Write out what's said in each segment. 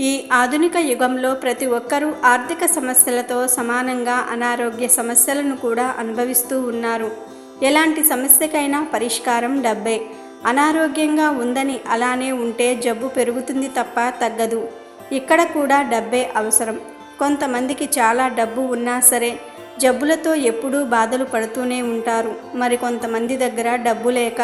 ఈ ఆధునిక యుగంలో ప్రతి ఒక్కరూ ఆర్థిక సమస్యలతో సమానంగా అనారోగ్య సమస్యలను కూడా అనుభవిస్తూ ఉన్నారు. ఎలాంటి సమస్యకైనా పరిష్కారం డబ్బే. అనారోగ్యంగా ఉందని అలానే ఉంటే జబ్బు పెరుగుతుంది తప్ప తగ్గదు. ఇక్కడ కూడా డబ్బే అవసరం. కొంతమందికి చాలా డబ్బు ఉన్నా సరే జబ్బులతో ఎప్పుడూ బాధలు పడుతూనే ఉంటారు. మరి కొంతమంది దగ్గర డబ్బు లేక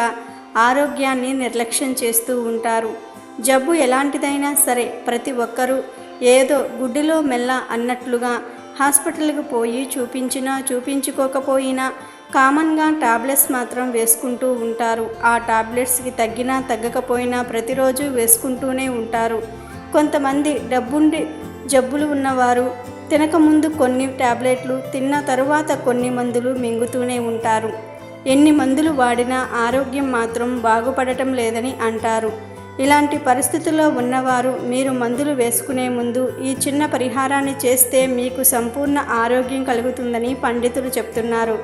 ఆరోగ్యాన్ని నిర్లక్ష్యం చేస్తూ ఉంటారు. జబ్బు ఎలాంటిదైనా సరే ప్రతి ఒక్కరూ ఏదో గుడ్డిలో మెల్ల అన్నట్లుగా హాస్పిటల్కి పోయి చూపించినా చూపించుకోకపోయినా కామన్గా టాబ్లెట్స్ మాత్రం వేసుకుంటూ ఉంటారు. ఆ టాబ్లెట్స్కి తగ్గినా తగ్గకపోయినా ప్రతిరోజు వేసుకుంటూనే ఉంటారు. కొంతమంది డబ్బుండి జబ్బులు ఉన్నవారు తినకముందు కొన్ని టాబ్లెట్లు తిన్న తరువాత కొన్ని మందులు మింగుతూనే ఉంటారు. ఎన్ని మందులు వాడినా ఆరోగ్యం మాత్రం బాగుపడటం లేదని అంటారు. ఇలాంటి పరిస్థితుల్లో ఉన్నవారు మీరు మందులు వేసుకునే ముందు ఈ చిన్న పరిహారాన్ని చేస్తే మీకు సంపూర్ణ ఆరోగ్యం కలుగుతుందని పండితులు చెప్తున్నారు.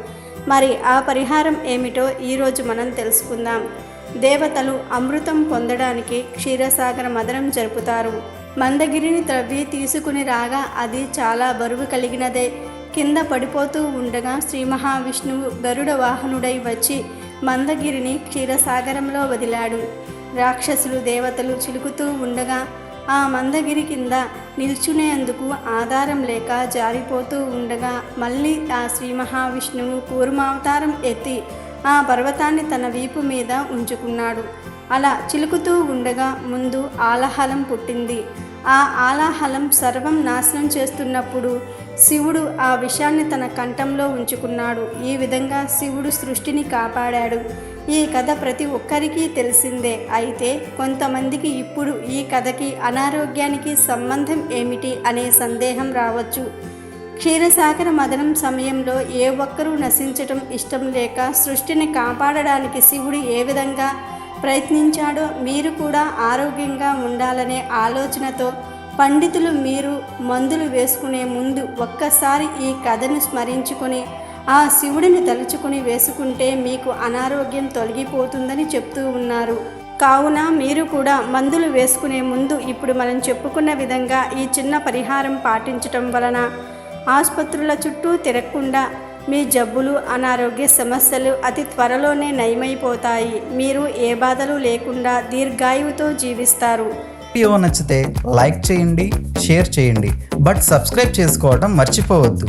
మరి ఆ పరిహారం ఏమిటో ఈరోజు మనం తెలుసుకుందాం. దేవతలు అమృతం పొందడానికి క్షీరసాగర మదనం జరుపుతారు. మందగిరిని త్రవ్వి తీసుకుని రాగా అది చాలా బరువు కలిగినదే. కింద పడిపోతూ ఉండగా శ్రీ మహావిష్ణువు గరుడ వాహనుడై వచ్చి మందగిరిని క్షీరసాగరంలో వదిలాడు. రాక్షసులు దేవతలు చిలుకుతూ ఉండగా ఆ మందగిరి కింద నిల్చునేందుకు ఆధారం లేక జారిపోతూ ఉండగా మళ్ళీ ఆ శ్రీ మహావిష్ణువు కూర్మావతారం ఎత్తి ఆ పర్వతాన్ని తన వీపు మీద ఉంచుకున్నాడు. అలా చిలుకుతూ ఉండగా ముందు ఆలహలం పుట్టింది. ఆ ఆలాహలం సర్వం నాశనం చేస్తున్నప్పుడు శివుడు ఆ విషాన్ని తన కంఠంలో ఉంచుకున్నాడు. ఈ విధంగా శివుడు సృష్టిని కాపాడాడు. ఈ కథ ప్రతి ఒక్కరికి తెలిసిందే. అయితే కొంతమందికి ఇప్పుడు ఈ కథకి అనారోగ్యానికి సంబంధం ఏమిటి అనే సందేహం రావచ్చు. క్షీరసాగర మదనం సమయంలో ఏ ఒక్కరూ నశించటం ఇష్టం లేక సృష్టిని కాపాడడానికి శివుడు ఏ విధంగా ప్రయత్నించాడో మీరు కూడా ఆరోగ్యంగా ఉండాలనే ఆలోచనతో పండితులు మీరు మందులు వేసుకునే ముందు ఒక్కసారి ఈ కథను స్మరించుకొని ఆ శివుడిని తలుచుకుని వేసుకుంటే మీకు అనారోగ్యం తొలగిపోతుందని చెప్తూ ఉన్నారు. కావున మీరు కూడా మందులు వేసుకునే ముందు ఇప్పుడు మనం చెప్పుకున్న విధంగా ఈ చిన్న పరిహారం పాటించటం వలన ఆసుపత్రుల చుట్టూ తిరగకుండా మీ జబ్బులు అనారోగ్య సమస్యలు అతి త్వరలోనే నయమైపోతాయి. మీరు ఏ బాధలు లేకుండా దీర్ఘాయువుతో జీవిస్తారు. వీడియో నచ్చితే లైక్ చేయండి షేర్ చేయండి. బట్ సబ్స్క్రైబ్ చేసుకోవడం మర్చిపోవద్దు.